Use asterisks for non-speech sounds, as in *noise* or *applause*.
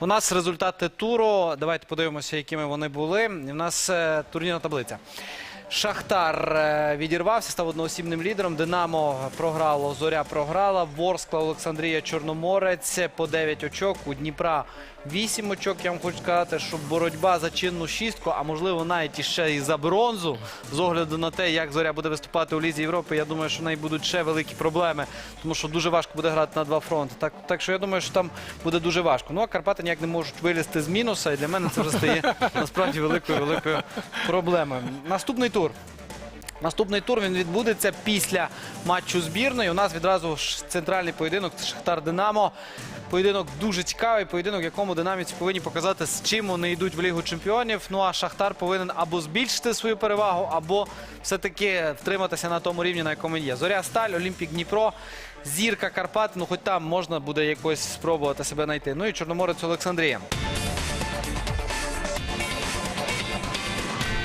У нас результати туру. Давайте подивимося, якими вони були. У нас е, турнірна таблиця. Шахтар е, відірвався, став одноосібним лідером. Динамо програло, Зоря програла. Ворскла, Олександрія, Чорноморець по 9 очок. У Дніпра 8 очок. Я вам хочу сказати, що боротьба за чинну шістку, а можливо навіть іще і за бронзу. З огляду на те, як Зоря буде виступати у Лізі Європи, я думаю, що в неї будуть ще великі проблеми, тому що дуже важко буде грати на два фронти. Так, так що я думаю, що там буде дуже важко. Ну а Карпати ніяк не можуть вилізти з мінуса, і для мене це вже стає *laughs* насправді великою великою проблемою. Наступний тур. Наступний тур він відбудеться після матчу збірної. У нас відразу ж центральний поєдинок Шахтар Динамо. Поєдинок дуже цікавий, поєдинок, якому динаміці повинні показати, з чим вони йдуть в Лігу Чемпіонів. Ну а Шахтар повинен або збільшити свою перевагу, або все-таки втриматися на тому рівні, на якому є. Зоря Сталь, Олімпік Дніпро, Зірка Карпат. Ну хоч там можна буде якось спробувати себе знайти. Ну і Чорноморець Олександрія.